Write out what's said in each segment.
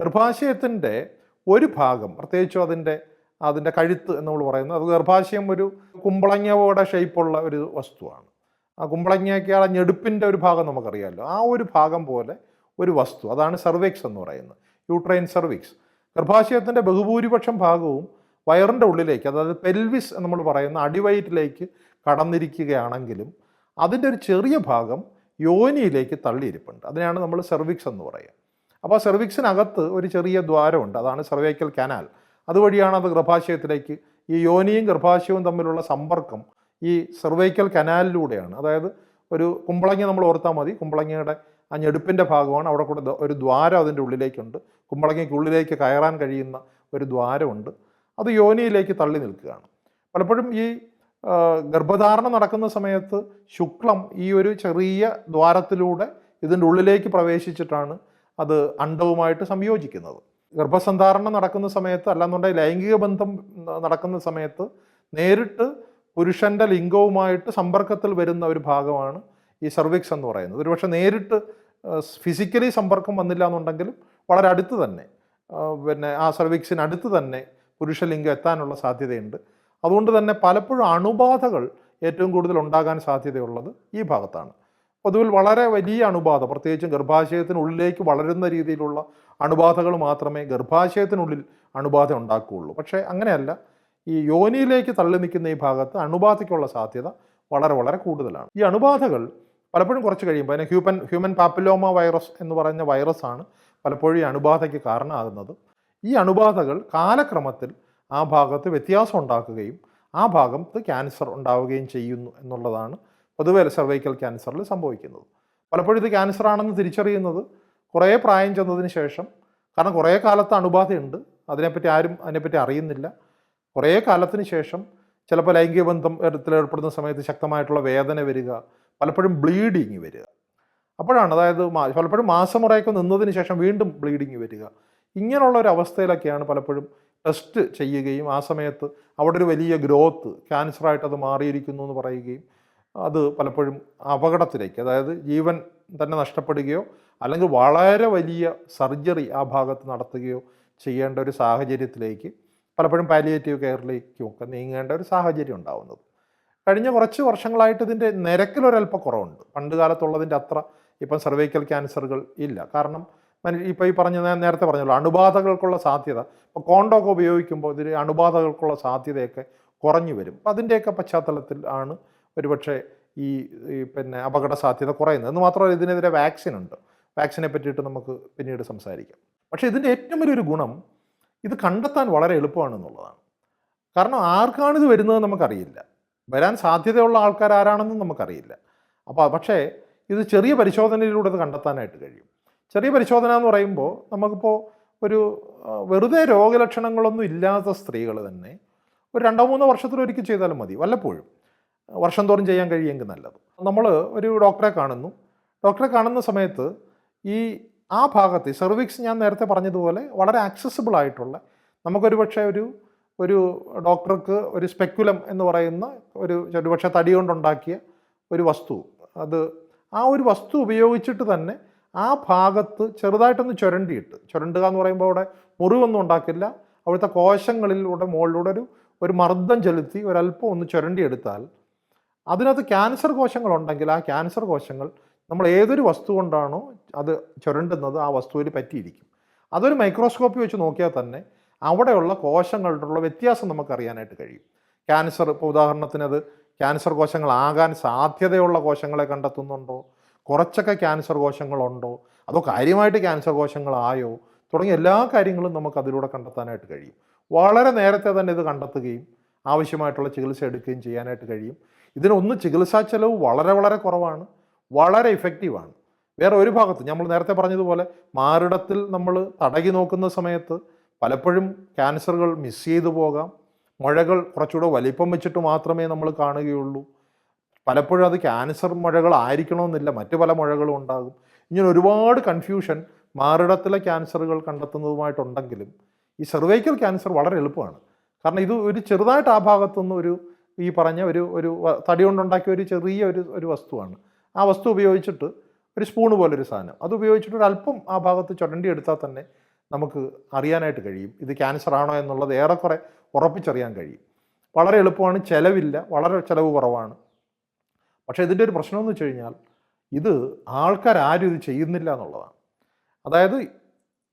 ഗർഭാശയത്തിന്റെ ഒരു ഭാഗം പ്രത്യേകിച്ചും അതിന്റെ അതിന്റെ കഴുത്ത് എന്ന് നമ്മൾ പറയുന്നത് അത് ഗർഭാശയം ഒരു കുമ്പളങ്ങയുടെ ഷേപ്പുള്ള ഒരു വസ്തുവാണ്. ആ കുമ്പളങ്ങയ്ക്ക് ആ ഞെടുപ്പിന്റെ ഒരു ഭാഗം നമുക്കറിയാമല്ലോ. ആ ഒരു ഭാഗം പോലെ ഒരു വസ്തു അതാണ് സർവിക്സ് എന്ന് പറയുന്നത് യൂട്രൈൻ സർവിക്സ് ഗർഭാശയത്തിന്റെ ബഹുഭൂരിപക്ഷം ഭാഗവും വയറിന്റെ ഉള്ളിലേക്ക് അതായത് പെൽവിസ് നമ്മൾ പറയുന്ന അടിവയറ്റിലേക്ക് കടന്നിരിക്കുകയാണെങ്കിലും അതിന്റെ ഒരു ചെറിയ ഭാഗം യോനിയിലേക്ക് തള്ളിയിരിപ്പുണ്ട്. അതിനാണ് നമ്മൾ സെർവിക്സ് എന്ന് പറയുക. അപ്പോൾ സെർവിക്സിനകത്ത് ഒരു ചെറിയ ദ്വാരമുണ്ട്. അതാണ് സെർവൈക്കൽ കനാൽ. അതുവഴിയാണ് അത് ഗർഭാശയത്തിലേക്ക് ഈ യോനിയും ഗർഭാശയവും തമ്മിലുള്ള സമ്പർക്കം ഈ സെർവൈക്കൽ കനാലിലൂടെയാണ്. അതായത് ഒരു കുമ്പളങ്ങ നമ്മൾ ഓർത്താൽ മതി. കുമ്പളങ്ങയുടെ ആ ഞെടുപ്പിന്റെ ഭാഗമാണ്. അവിടെ കൂടെ ഒരു ദ്വാരം അതിന്റെ ഉള്ളിലേക്കുണ്ട്. കുമ്പളങ്ങയ്ക്കുള്ളിലേക്ക് കയറാൻ കഴിയുന്ന ഒരു ദ്വാരമുണ്ട്. അത് യോനിയിലേക്ക് തള്ളി നിൽക്കുകയാണ്. പലപ്പോഴും ഈ ഗർഭധാരണം നടക്കുന്ന സമയത്ത് ശുക്ലം ഈ ഒരു ചെറിയ ദ്വാരത്തിലൂടെ ഇതിന്റെ ഉള്ളിലേക്ക് പ്രവേശിച്ചിട്ടാണ് അത് അണ്ടവുമായിട്ട് സംയോജിക്കുന്നത്. ഗർഭസന്ധാരണം നടക്കുന്ന സമയത്ത് അല്ലാന്നുണ്ടെങ്കിൽ ലൈംഗിക ബന്ധം നടക്കുന്ന സമയത്ത് നേരിട്ട് പുരുഷന്റെ ലിംഗവുമായിട്ട് സമ്പർക്കത്തിൽ വരുന്ന ഒരു ഭാഗമാണ് ഈ സർവിക്സ് എന്ന് പറയുന്നത്. ഒരുപക്ഷെ നേരിട്ട് ഫിസിക്കലി സമ്പർക്കം വന്നില്ല എന്നുണ്ടെങ്കിലും വളരെ അടുത്ത് തന്നെ പിന്നെ ആ സർവിക്സിനടുത്ത് അടുത്ത് തന്നെ പുരുഷലിംഗം എത്താനുള്ള സാധ്യതയുണ്ട്. അതുകൊണ്ട് തന്നെ പലപ്പോഴും അണുബാധകൾ ഏറ്റവും കൂടുതൽ ഉണ്ടാകാൻ സാധ്യതയുള്ളത് ഈ ഭാഗത്താണ്. പൊതുവിൽ വളരെ വലിയ അണുബാധ പ്രത്യേകിച്ചും ഗർഭാശയത്തിനുള്ളിലേക്ക് വളരുന്ന രീതിയിലുള്ള അണുബാധകൾ മാത്രമേ ഗർഭാശയത്തിനുള്ളിൽ അണുബാധ ഉണ്ടാക്കുകയുള്ളൂ. പക്ഷേ അങ്ങനെയല്ല ഈ യോനിയിലേക്ക് തള്ളി നിൽക്കുന്ന ഈ ഭാഗത്ത് അണുബാധയ്ക്കുള്ള സാധ്യത വളരെ വളരെ കൂടുതലാണ്. ഈ അണുബാധകൾ പലപ്പോഴും കുറച്ച് കഴിയുമ്പോൾ അതിന് ഹ്യൂമൻ ഹ്യൂമൻ പാപ്പിലോമ വൈറസ് എന്ന് പറയുന്ന വൈറസാണ് പലപ്പോഴും ഈ അണുബാധയ്ക്ക് കാരണമാകുന്നത്. ഈ അണുബാധകൾ കാലക്രമത്തിൽ ആ ഭാഗത്ത് വ്യത്യാസം ഉണ്ടാക്കുകയും ആ ഭാഗത്ത് ക്യാൻസർ ഉണ്ടാവുകയും ചെയ്യുന്നു എന്നുള്ളതാണ് പൊതുവെ സെർവൈക്കൽ ക്യാൻസറിൽ സംഭവിക്കുന്നത്. പലപ്പോഴും ഇത് ക്യാൻസർ ആണെന്ന് തിരിച്ചറിയുന്നത് കുറേ പ്രായം ചെന്നതിന് ശേഷം. കാരണം കുറേ കാലത്ത് അണുബാധയുണ്ട്. അതിനെപ്പറ്റി ആരും അതിനെപ്പറ്റി അറിയുന്നില്ല. കുറേ കാലത്തിന് ശേഷം ചിലപ്പോൾ ലൈംഗിക ബന്ധം ഏർപ്പെടുന്ന സമയത്ത് ശക്തമായിട്ടുള്ള വേദന വരിക പലപ്പോഴും ബ്ലീഡിങ് വരിക. അപ്പോഴാണ് അതായത് പലപ്പോഴും മാസമുറയൊക്കെ നിന്നതിന് ശേഷം വീണ്ടും ബ്ലീഡിങ് വരിക. ഇങ്ങനെയുള്ള ഒരു അവസ്ഥയിലൊക്കെയാണ് പലപ്പോഴും ടെസ്റ്റ് ചെയ്യുകയും ആ സമയത്ത് അവിടെ ഒരു വലിയ ഗ്രോത്ത് ക്യാൻസറായിട്ട് അത് മാറിയിരിക്കുന്നു എന്ന് പറയുകയും അത് പലപ്പോഴും അപകടത്തിലേക്ക് അതായത് ജീവൻ തന്നെ നഷ്ടപ്പെടുകയോ അല്ലെങ്കിൽ വളരെ വലിയ സർജറി ആ ഭാഗത്ത് നടത്തുകയോ ചെയ്യേണ്ട ഒരു സാഹചര്യത്തിലേക്ക് പലപ്പോഴും പാലിയേറ്റീവ് കെയറിലേക്കും ഒക്കെ നീങ്ങേണ്ട ഒരു സാഹചര്യം ഉണ്ടാവുന്നത്. കഴിഞ്ഞ കുറച്ച് വർഷങ്ങളായിട്ട് ഇതിന്റെ നിരക്കിലൊരല്പ കുറവുണ്ട് പണ്ട് കാലത്തുള്ളതിന്റെ അത്ര ഇപ്പം സർവൈക്കൽ ക്യാൻസറുകൾ ഇല്ല. കാരണം ഇപ്പോൾ ഈ പറഞ്ഞ ഞാൻ നേരത്തെ പറഞ്ഞല്ലോ അണുബാധകൾക്കുള്ള സാധ്യത. ഇപ്പോൾ കോണ്ടൊക്കെ ഉപയോഗിക്കുമ്പോൾ ഇതിൽ അണുബാധകൾക്കുള്ള സാധ്യതയൊക്കെ കുറഞ്ഞു വരും. അതിന്റെയൊക്കെ പശ്ചാത്തലത്തിൽ ആണ് ഒരുപക്ഷെ ഈ പിന്നെ അപകട സാധ്യത കുറയുന്നത്. എന്ന് മാത്രമല്ല ഇതിനെതിരെ വാക്സിൻ ഉണ്ട്. വാക്സിനെ പറ്റിയിട്ട് നമുക്ക് പിന്നീട് സംസാരിക്കാം. പക്ഷേ ഇതിന്റെ ഏറ്റവും വലിയൊരു ഗുണം ഇത് കണ്ടെത്താൻ വളരെ എളുപ്പമാണെന്നുള്ളതാണ്. കാരണം ആർക്കാണിത് വരുന്നത് നമുക്കറിയില്ല. വരാൻ സാധ്യതയുള്ള ആൾക്കാർ ആരാണെന്നും നമുക്കറിയില്ല. അപ്പോൾ പക്ഷേ ഇത് ചെറിയ പരിശോധനയിലൂടെ ഇത് കണ്ടെത്താനായിട്ട് കഴിയും. ചെറിയ പരിശോധന എന്ന് പറയുമ്പോൾ നമുക്കിപ്പോൾ ഒരു വെറുതെ രോഗലക്ഷണങ്ങളൊന്നും ഇല്ലാത്ത സ്ത്രീകൾ തന്നെ ഒരു രണ്ടോ മൂന്നോ വർഷത്തിലൊരിക്കൽ ചെയ്താലും മതി. വല്ലപ്പോഴും. വർഷം തോറും ചെയ്യാൻ കഴിയുമെങ്കിൽ നല്ലത്. നമ്മൾ ഒരു ഡോക്ടറെ കാണുന്നു. ഡോക്ടറെ കാണുന്ന സമയത്ത് ഈ ആ ഭാഗത്ത് സെർവിക്സ് ഞാൻ നേരത്തെ പറഞ്ഞതുപോലെ വളരെ ആക്സസിബിൾ ആയിട്ടുള്ള നമുക്കൊരു പക്ഷേ ഒരു ഒരു ഡോക്ടർക്ക് ഒരു സ്പെക്കുലം എന്ന് പറയുന്ന ഒരു ഒരുപക്ഷെ തടി കൊണ്ടുണ്ടാക്കിയ ഒരു വസ്തു. അത് ആ ഒരു വസ്തു ഉപയോഗിച്ചിട്ട് തന്നെ ആ ഭാഗത്ത് ചെറുതായിട്ടൊന്ന് ചുരണ്ടിയിട്ട് ചുരണ്ടുക എന്ന് പറയുമ്പോൾ അവിടെ മുറിവൊന്നും ഉണ്ടാക്കില്ല. അവിടുത്തെ കോശങ്ങളിലൂടെ മുകളിലൂടെ ഒരു ഒരു മർദ്ദം ചെലുത്തി ഒരല്പം ഒന്ന് ചുരണ്ടിയെടുത്താൽ അതിനകത്ത് ക്യാൻസർ കോശങ്ങളുണ്ടെങ്കിൽ ആ ക്യാൻസർ കോശങ്ങൾ നമ്മൾ ഏതൊരു വസ്തു കൊണ്ടാണോ അത് ചുരണ്ടുന്നത് ആ വസ്തുവിൽ പറ്റിയിരിക്കും. അതൊരു മൈക്രോസ്കോപ്പി വെച്ച് നോക്കിയാൽ തന്നെ അവിടെയുള്ള കോശങ്ങളുടെ വ്യത്യാസം നമുക്കറിയാനായിട്ട് കഴിയും. ക്യാൻസർ ഇപ്പോൾ ഉദാഹരണത്തിന് അത് ക്യാൻസർ കോശങ്ങളാകാൻ സാധ്യതയുള്ള കോശങ്ങളെ കണ്ടെത്തുന്നുണ്ടോ? കുറച്ചൊക്കെ ക്യാൻസർ കോശങ്ങളുണ്ടോ? അതോ കാര്യമായിട്ട് ക്യാൻസർ കോശങ്ങളായോ? തുടങ്ങിയ എല്ലാ കാര്യങ്ങളും നമുക്ക് അതിലൂടെ കണ്ടെത്താനായിട്ട് കഴിയും. വളരെ നേരത്തെ തന്നെ ഇത് കണ്ടെത്തുകയും ആവശ്യമായിട്ടുള്ള ചികിത്സ എടുക്കുകയും ചെയ്യാനായിട്ട് കഴിയും. ഇതിനൊന്ന് ചികിത്സാ ചെലവ് വളരെ വളരെ കുറവാണ്. വളരെ ഇഫക്റ്റീവാണ് വേറെ ഒരു ഭാഗത്ത് നമ്മൾ നേരത്തെ പറഞ്ഞതുപോലെ മാറിടത്തിൽ നമ്മൾ തടകി നോക്കുന്ന സമയത്ത് പലപ്പോഴും ക്യാൻസറുകൾ മിസ് ചെയ്തു പോകാം. മുഴകൾ കുറച്ചുകൂടെ വലിപ്പം വെച്ചിട്ട് മാത്രമേ നമ്മൾ കാണുകയുള്ളൂ. പലപ്പോഴും അത് ക്യാൻസർ മുഴകളായിരിക്കണമെന്നില്ല മറ്റു പല മുഴകളും ഉണ്ടാകും. ഇങ്ങനെ ഒരുപാട് കൺഫ്യൂഷൻ മാറിടത്തിലെ ക്യാൻസറുകൾ കണ്ടെത്തുന്നതുമായിട്ടുണ്ടെങ്കിലും ഈ സെർവൈക്കൽ ക്യാൻസർ വളരെ എളുപ്പമാണ്. കാരണം ഇത് ഒരു ചെറുതായിട്ട് ആ ഭാഗത്തുനിന്ന് ഒരു ഈ പറഞ്ഞ ഒരു ഒരു തടി കൊണ്ടുണ്ടാക്കിയ ഒരു ചെറിയ ഒരു ഒരു വസ്തുവാണ്. ആ വസ്തു ഉപയോഗിച്ചിട്ട് ഒരു സ്പൂണ് പോലൊരു സാധനം. അത് ഉപയോഗിച്ചിട്ട് ഒരു അല്പം ആ ഭാഗത്ത് ചുരണ്ടി എടുത്താൽ തന്നെ നമുക്ക് അറിയാനായിട്ട് കഴിയും. ഇത് ക്യാൻസർ ആണോ എന്നുള്ളത് ഏറെക്കുറെ ഉറപ്പിച്ചറിയാൻ കഴിയും. വളരെ എളുപ്പമാണ് ചിലവില്ല വളരെ ചിലവ് കുറവാണ്. പക്ഷേ ഇതിന്റെ ഒരു പ്രശ്നം എന്ന് വെച്ച് കഴിഞ്ഞാൽ ഇത് ആൾക്കാരും ഇത് ചെയ്യുന്നില്ല എന്നുള്ളതാണ്. അതായത്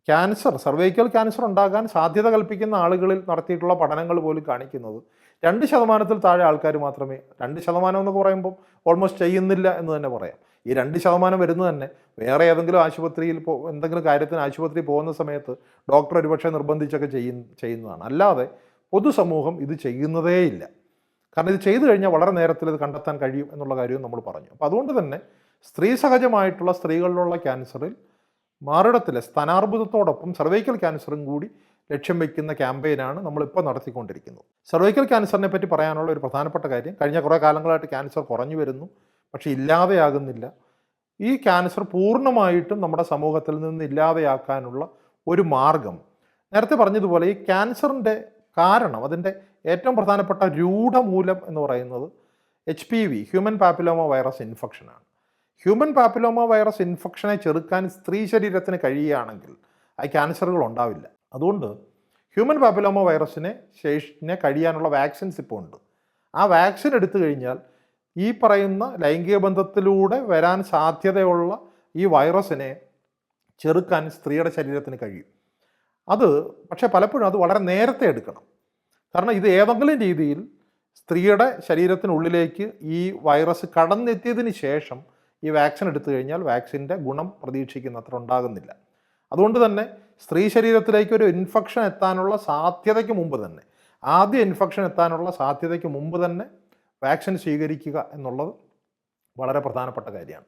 ക്യാൻസർ സർവൈക്കൽ ക്യാൻസർ ഉണ്ടാകാൻ സാധ്യത കൽപ്പിക്കുന്ന ആളുകളിൽ നടത്തിയിട്ടുള്ള പഠനങ്ങൾ പോലും കാണിക്കുന്നത് രണ്ട് ശതമാനത്തിൽ താഴെ ആൾക്കാർ മാത്രമേ രണ്ട് ശതമാനം എന്നൊക്കെ പറയുമ്പോൾ ഓൾമോസ്റ്റ് ചെയ്യുന്നില്ല എന്ന് തന്നെ പറയാം. ഈ രണ്ട് ശതമാനം വരുന്നത് തന്നെ വേറെ ഏതെങ്കിലും ആശുപത്രിയിൽ പോ എന്തെങ്കിലും കാര്യത്തിന് ആശുപത്രി പോകുന്ന സമയത്ത് ഡോക്ടർ ഒരുപക്ഷെ നിർബന്ധിച്ചൊക്കെ ചെയ്യുന്ന ചെയ്യുന്നതാണ്. അല്ലാതെ പൊതുസമൂഹം ഇത് ചെയ്യുന്നതേയില്ല കാരണം ഇത് ചെയ്തു കഴിഞ്ഞാൽ വളരെ നേരത്തിൽ ഇത് കണ്ടെത്താൻ കഴിയും എന്നുള്ള കാര്യവും നമ്മൾ പറഞ്ഞു. അപ്പോൾ അതുകൊണ്ട് തന്നെ സ്ത്രീ സഹജമായിട്ടുള്ള സ്ത്രീകളിലുള്ള ക്യാൻസറിൽ മാറിടത്തിലെ സ്ഥാനാർബുദത്തോടൊപ്പം സർവൈക്കൽ ക്യാൻസറും കൂടി ലക്ഷ്യം വയ്ക്കുന്ന ക്യാമ്പയിനാണ് നമ്മളിപ്പോൾ നടത്തിക്കൊണ്ടിരിക്കുന്നത്. സർവൈക്കൽ ക്യാൻസറിനെ പറ്റി പറയാനുള്ള ഒരു പ്രധാനപ്പെട്ട കാര്യം കഴിഞ്ഞ കുറേ കാലങ്ങളായിട്ട് ക്യാൻസർ കുറഞ്ഞു വരുന്നു പക്ഷേ ഇല്ലാതെയാകുന്നില്ല. ഈ ക്യാൻസർ പൂർണമായിട്ടും നമ്മുടെ സമൂഹത്തിൽ നിന്ന് ഇല്ലാതെയാക്കാനുള്ള ഒരു മാർഗം. നേരത്തെ പറഞ്ഞതുപോലെ ഈ ക്യാൻസറിന്റെ കാരണം അതിന്റെ ഏറ്റവും പ്രധാനപ്പെട്ട രൂഢമൂലം എന്ന് പറയുന്നത് H P V human papilloma virus ഇൻഫെക്ഷനാണ് human papilloma virus ഇൻഫെക്ഷനെ ചെറുക്കാൻ സ്ത്രീ ശരീരത്തിന് കഴിയുകയാണെങ്കിൽ ആ ക്യാൻസറുകൾ ഉണ്ടാവില്ല. അതുകൊണ്ട് ഹ്യൂമൻ പാപ്പിലോമ വൈറസിനെ ശേഷിനെ കഴിയാനുള്ള വാക്സിൻസ് ഇപ്പോൾ ഉണ്ട്. ആ വാക്സിൻ എടുത്തു കഴിഞ്ഞാൽ ഈ പറയുന്ന ലൈംഗിക ബന്ധത്തിലൂടെ വരാൻ സാധ്യതയുള്ള ഈ വൈറസിനെ ചെറുക്കാൻ സ്ത്രീയുടെ ശരീരത്തിന് കഴിയും. അത് പക്ഷേ പലപ്പോഴും അത് വളരെ നേരത്തെ എടുക്കണം. കാരണം ഇത് ഏതെങ്കിലും രീതിയിൽ സ്ത്രീയുടെ ശരീരത്തിനുള്ളിലേക്ക് ഈ വൈറസ് കടന്നെത്തിയതിന് ശേഷം ഈ വാക്സിൻ എടുത്തു കഴിഞ്ഞാൽ വാക്സിന്റെ ഗുണം പ്രതീക്ഷിക്കുന്നത്ര ഉണ്ടാകുന്നില്ല. അതുകൊണ്ട് തന്നെ സ്ത്രീ ശരീരത്തിലേക്ക് ഒരു ഇൻഫെക്ഷൻ എത്താനുള്ള സാധ്യതയ്ക്ക് മുമ്പ് തന്നെ ആദ്യ ഇൻഫെക്ഷൻ എത്താനുള്ള സാധ്യതയ്ക്ക് മുമ്പ് തന്നെ വാക്സിൻ സ്വീകരിക്കുക എന്നുള്ളത് വളരെ പ്രധാനപ്പെട്ട കാര്യമാണ്.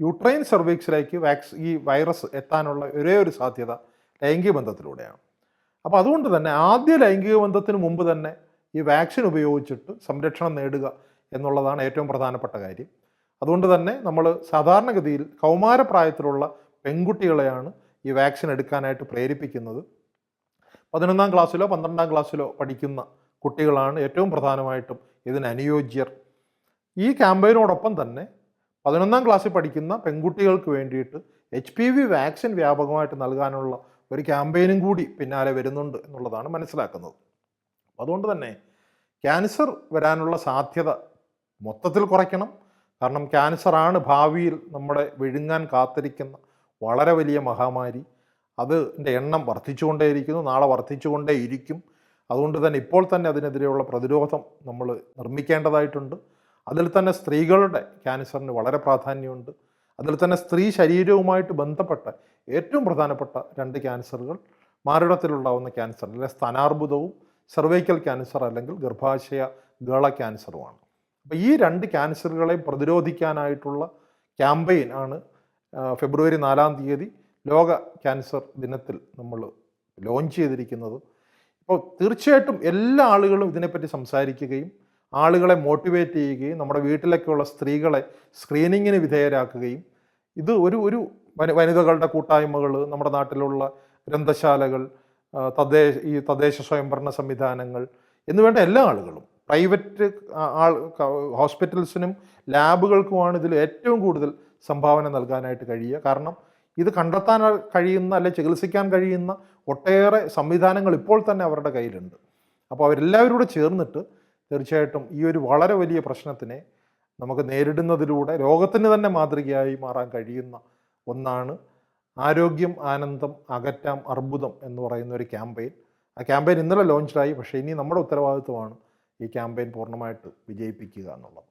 യുട്രൈൻ സെർവിക്സിലേക്ക് വാക്സ് ഈ വൈറസ് എത്താനുള്ള ഒരേ ഒരു സാധ്യത ലൈംഗിക ബന്ധത്തിലൂടെയാണ്. അപ്പോൾ അതുകൊണ്ട് തന്നെ ആദ്യ ലൈംഗിക ബന്ധത്തിന് മുമ്പ് തന്നെ ഈ വാക്സിൻ ഉപയോഗിച്ചിട്ട് സംരക്ഷണം നേടുക എന്നുള്ളതാണ് ഏറ്റവും പ്രധാനപ്പെട്ട കാര്യം. അതുകൊണ്ട് തന്നെ നമ്മൾ സാധാരണഗതിയിൽ കൗമാരപ്രായത്തിലുള്ള പെൺകുട്ടികളെയാണ് ഈ വാക്സിൻ എടുക്കാനായിട്ട് പ്രേരിപ്പിക്കുന്നത്. പതിനൊന്നാം ക്ലാസ്സിലോ പന്ത്രണ്ടാം ക്ലാസ്സിലോ പഠിക്കുന്ന കുട്ടികളാണ് ഏറ്റവും പ്രധാനമായിട്ടും ഇതിന് അനുയോജ്യർ. ഈ ക്യാമ്പയിനോടൊപ്പം തന്നെ പതിനൊന്നാം ക്ലാസ്സിൽ പഠിക്കുന്ന പെൺകുട്ടികൾക്ക് വേണ്ടിയിട്ട് എച്ച് പി വി വാക്സിൻ വ്യാപകമായിട്ട് നൽകാനുള്ള ഒരു ക്യാമ്പയിനും കൂടി പിന്നാലെ വരുന്നുണ്ട് എന്നുള്ളതാണ് മനസ്സിലാക്കുന്നത്. അതുകൊണ്ട് തന്നെ ക്യാൻസർ വരാനുള്ള സാധ്യത മൊത്തത്തിൽ കുറയ്ക്കണം. കാരണം ക്യാൻസറാണ് ഭാവിയിൽ നമ്മുടെ വിഴുങ്ങാൻ കാത്തിരിക്കുന്ന വളരെ വലിയ മഹാമാരി. അതിന്റെ എണ്ണം വർദ്ധിച്ചുകൊണ്ടേയിരിക്കുന്നു നാളെ വർദ്ധിച്ചുകൊണ്ടേയിരിക്കും. അതുകൊണ്ട് തന്നെ ഇപ്പോൾ തന്നെ അതിനെതിരെയുള്ള പ്രതിരോധം നമ്മൾ നിർമ്മിക്കേണ്ടതായിട്ടുണ്ട്. അതിൽ തന്നെ സ്ത്രീകളുടെ ക്യാൻസറിന് വളരെ പ്രാധാന്യമുണ്ട്. അതിൽ തന്നെ സ്ത്രീ ശരീരവുമായിട്ട് ബന്ധപ്പെട്ട ഏറ്റവും പ്രധാനപ്പെട്ട രണ്ട് ക്യാൻസറുകൾ മാറിടത്തിലുണ്ടാവുന്ന ക്യാൻസർ അല്ലെങ്കിൽ സ്ഥാനാർബുദവും സെർവൈക്കൽ ക്യാൻസർ അല്ലെങ്കിൽ ഗർഭാശയ ഗള ക്യാൻസറുമാണ്. അപ്പോൾ ഈ രണ്ട് ക്യാൻസറുകളെ പ്രതിരോധിക്കാനായിട്ടുള്ള ക്യാമ്പയിൻ ആണ് ഫെബ്രുവരി നാലാം തീയതി ലോക ക്യാൻസർ ദിനത്തിൽ നമ്മൾ ലോഞ്ച് ചെയ്തിരിക്കുന്നത്. അപ്പോൾ തീർച്ചയായിട്ടും എല്ലാ ആളുകളും ഇതിനെപ്പറ്റി സംസാരിക്കുകയും ആളുകളെ മോട്ടിവേറ്റ് ചെയ്യുകയും നമ്മുടെ വീട്ടിലൊക്കെയുള്ള സ്ത്രീകളെ സ്ക്രീനിങ്ങിന് വിധേയരാക്കുകയും ഇത് ഒരു ഒരു വനി- വനിതകളുടെ കൂട്ടായ്മകൾ നമ്മുടെ നാട്ടിലുള്ള ഗ്രന്ഥശാലകൾ തദ്ദേശ ഈ തദ്ദേശ സ്വയംഭരണ സംവിധാനങ്ങൾ എന്നുവേണ്ട എല്ലാ ആളുകളും പ്രൈവറ്റ് ആൾ ഹോസ്പിറ്റൽസിനും ലാബുകൾക്കുമാണ് ഇതിൽ ഏറ്റവും കൂടുതൽ സംഭാവന നൽകാനായിട്ട് കഴിയുക. കാരണം ഇത് കണ്ടെത്താൻ കഴിയുന്ന അല്ലെ ചികിത്സിക്കാൻ കഴിയുന്ന ഒട്ടേറെ സംവിധാനങ്ങൾ ഇപ്പോൾ തന്നെ അവരുടെ കയ്യിലുണ്ട്. അപ്പോൾ അവരെല്ലാവരും കൂടെ ചേർന്നിട്ട് തീർച്ചയായിട്ടും ഈ ഒരു വളരെ വലിയ പ്രശ്നത്തിനെ നമുക്ക് നേരിടുന്നതിലൂടെ രോഗത്തിന് തന്നെ മാതൃകയായി മാറാൻ കഴിയുന്ന ഒന്നാണ് ആരോഗ്യം ആനന്ദം അകറ്റാം അർബുദം എന്ന് പറയുന്ന ഒരു ക്യാമ്പയിൻ. ആ ക്യാമ്പയിൻ ഇന്നലെ ലോഞ്ചായി പക്ഷേ ഇനി നമ്മുടെ ഉത്തരവാദിത്വമാണ് ഈ ക്യാമ്പയിൻ പൂർണമായിട്ട് വിജയിപ്പിക്കുക എന്നുള്ളത്.